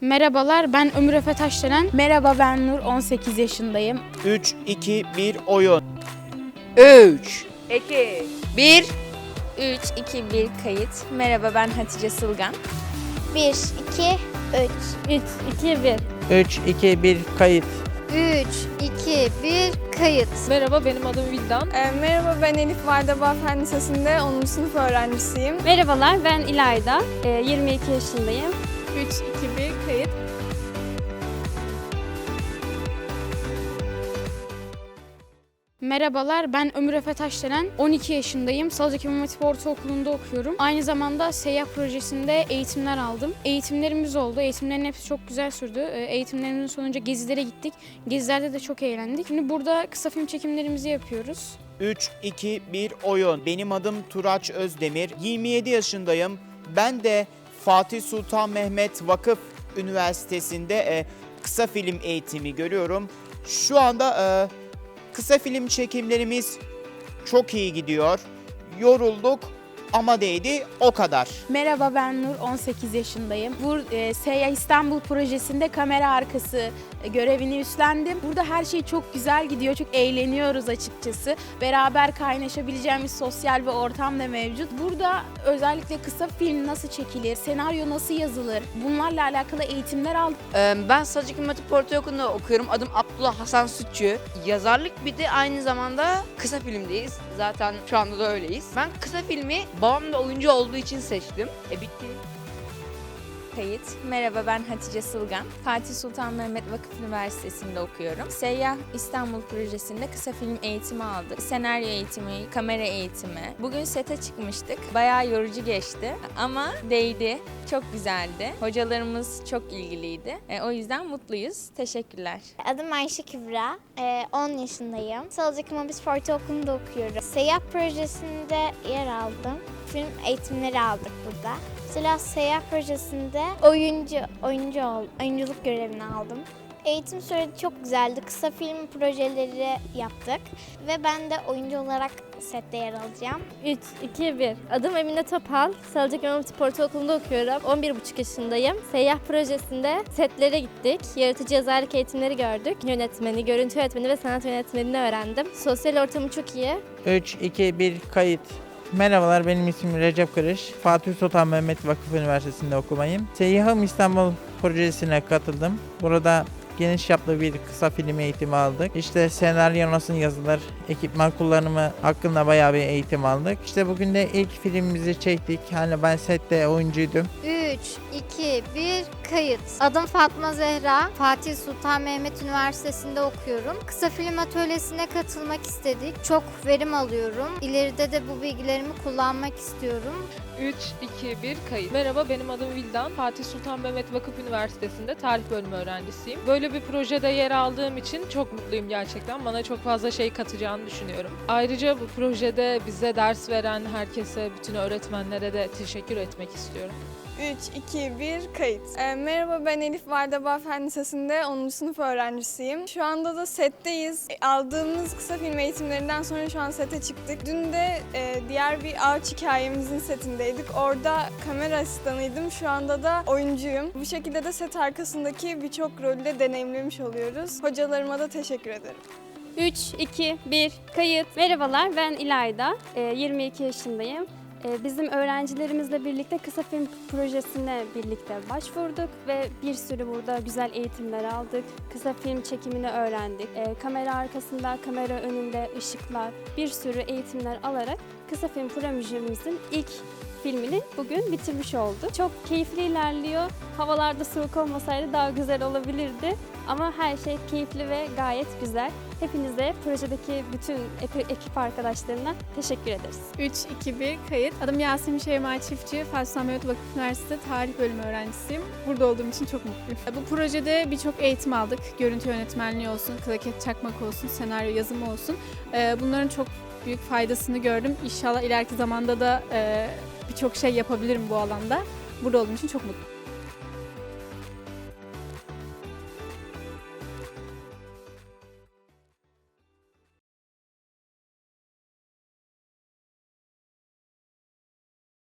Merhabalar ben Ömür Efe Taşdelen. Merhaba ben Nur 18 yaşındayım. 3, 2, 1 oyun. 3, 2, 1. 3, 2, 1 kayıt. Merhaba ben Hatice Sılgan. 1, 2, 3. 3, 2, 1. 3, 2, 1 kayıt. 3, 2, 1, kayıt. Merhaba benim adım Vildan. Ee, merhaba ben Elif Vardaba Fen Lisesi'nde 10. sınıf öğrencisiyim. Merhabalar ben İlayda. Ee, 22 yaşındayım. 3, 2, 1 kayıt. Merhabalar ben Ömür Efe Taşdelen. 12 yaşındayım. Salıcak İmam Hatip Ortaokulu'nda okuyorum. Aynı zamanda seyyah projesinde eğitimler aldım. Eğitimlerimiz oldu. Eğitimlerin hepsi çok güzel sürdü. Ee, Eğitimlerimizin sonunca gezilere gittik. Gezilerde de çok eğlendik. Şimdi burada kısa film çekimlerimizi yapıyoruz. 3, 2, 1 oyun. Benim adım Turaç Özdemir. 27 yaşındayım. Ben de Fatih Sultan Mehmet Vakıf Üniversitesi'nde e, kısa film eğitimi görüyorum. Şu anda e, kısa film çekimlerimiz çok iyi gidiyor. Yorulduk ama değdi o kadar. Merhaba ben Nur 18 yaşındayım. Bu e, Seyyah İstanbul projesinde kamera arkası e, görevini üstlendim. Burada her şey çok güzel gidiyor. Çok eğleniyoruz açıkçası. Beraber kaynaşabileceğimiz sosyal bir ortam da mevcut. Burada özellikle kısa film nasıl çekilir, senaryo nasıl yazılır bunlarla alakalı eğitimler aldım. Ee, Ben Sadık İmam Hatip Ortaokulu'nda okuyorum. Adım Abdullah Hasan Sütçü. Yazarlık bir de aynı zamanda kısa filmdeyiz. Zaten şu anda da öyleyiz. Ben kısa filmi babam da oyuncu olduğu için seçtim. E bitti. Kayıt. Merhaba ben Hatice Sılgan. Fatih Sultan Mehmet Vakıf Üniversitesi'nde okuyorum. Seyyah İstanbul projesinde kısa film eğitimi aldık. Senaryo eğitimi, kamera eğitimi. Bugün sete çıkmıştık. Bayağı yorucu geçti ama değdi. Çok güzeldi. Hocalarımız çok ilgiliydi. E, o yüzden mutluyuz. Teşekkürler. Adım Ayşe Kübra. Ee, 10 yaşındayım. Salıcak İmam Hatip Ortaokulu'nda okuyorum. Seyyah projesinde yer aldım. Film eğitimleri aldık burada. Mesela Seyyah projesinde oyuncu oyuncu ol, oyunculuk görevini aldım. Eğitim süreci çok güzeldi. Kısa film projeleri yaptık ve ben de oyuncu olarak sette yer alacağım. 3, 2, 1. Adım Emine Topal. Salıcak İmam Hatip Ortaokulu'nda okuyorum. 11,5 yaşındayım. Seyyah projesinde setlere gittik. Yaratıcı yazarlık eğitimleri gördük. Yönetmeni, görüntü yönetmeni ve sanat yönetmenini öğrendim. Sosyal ortamı çok iyi. 3, 2, 1 kayıt. Merhabalar benim ismim Recep Kırış. Fatih Sultan Mehmet Vakıf Üniversitesi'nde okumayım. Seyyahım İstanbul projesine katıldım. Burada geniş yapılı bir kısa film eğitimi aldık. İşte senaryo nasıl yazılır, ekipman kullanımı hakkında bayağı bir eğitim aldık. İşte bugün de ilk filmimizi çektik. Hani ben sette oyuncuydum. 3, 2, 1, kayıt. Adım Fatma Zehra. Fatih Sultan Mehmet Üniversitesi'nde okuyorum. Kısa film atölyesine katılmak istedik. Çok verim alıyorum. İleride de bu bilgilerimi kullanmak istiyorum. 3, 2, 1 kayıt. Merhaba benim adım Vildan. Fatih Sultan Mehmet Vakıf Üniversitesi'nde tarih bölümü öğrencisiyim. Böyle bir projede yer aldığım için çok mutluyum gerçekten. Bana çok fazla şey katacağını düşünüyorum. Ayrıca bu projede bize ders veren herkese, bütün öğretmenlere de teşekkür etmek istiyorum. 3, 2, 1 kayıt. Ee, merhaba ben Elif Vardaba Fen Lisesi'nde 10. sınıf öğrencisiyim. Şu anda da setteyiz. E, Aldığımız kısa film eğitimlerinden sonra şu an sete çıktık. Dün de e, diğer bir ağaç hikayemizin setindeydik. Orada kamera asistanıydım. Şu anda da oyuncuyum. Bu şekilde de set arkasındaki birçok rolü de deneyimlemiş oluyoruz. Hocalarıma da teşekkür ederim. 3, 2, 1. Kayıt. Merhabalar ben İlayda. Ee, 22 yaşındayım. Ee, Bizim öğrencilerimizle birlikte kısa film projesine birlikte başvurduk ve bir sürü burada güzel eğitimler aldık. Kısa film çekimini öğrendik. Ee, Kamera arkasında, kamera önünde ışıklar, bir sürü eğitimler alarak kısa film projemizin ilk filmini bugün bitirmiş olduk. Çok keyifli ilerliyor. Havalarda soğuk olmasaydı daha güzel olabilirdi. Ama her şey keyifli ve gayet güzel. Hepinize projedeki bütün ekip arkadaşlarına teşekkür ederiz. 3, 2, 1 kayıt. Adım Yasemin Şeyma Çiftçi. Fatih Sultan Mehmet Vakıf Üniversitesi Tarih Bölümü öğrencisiyim. Burada olduğum için çok mutluyum. Bu projede birçok eğitim aldık. Görüntü yönetmenliği olsun, klaket çakmak olsun, senaryo yazımı olsun. Ee, Bunların çok büyük faydasını gördüm. İnşallah ileriki zamanda da e, birçok şey yapabilirim bu alanda. Burada olduğum için çok mutluyum.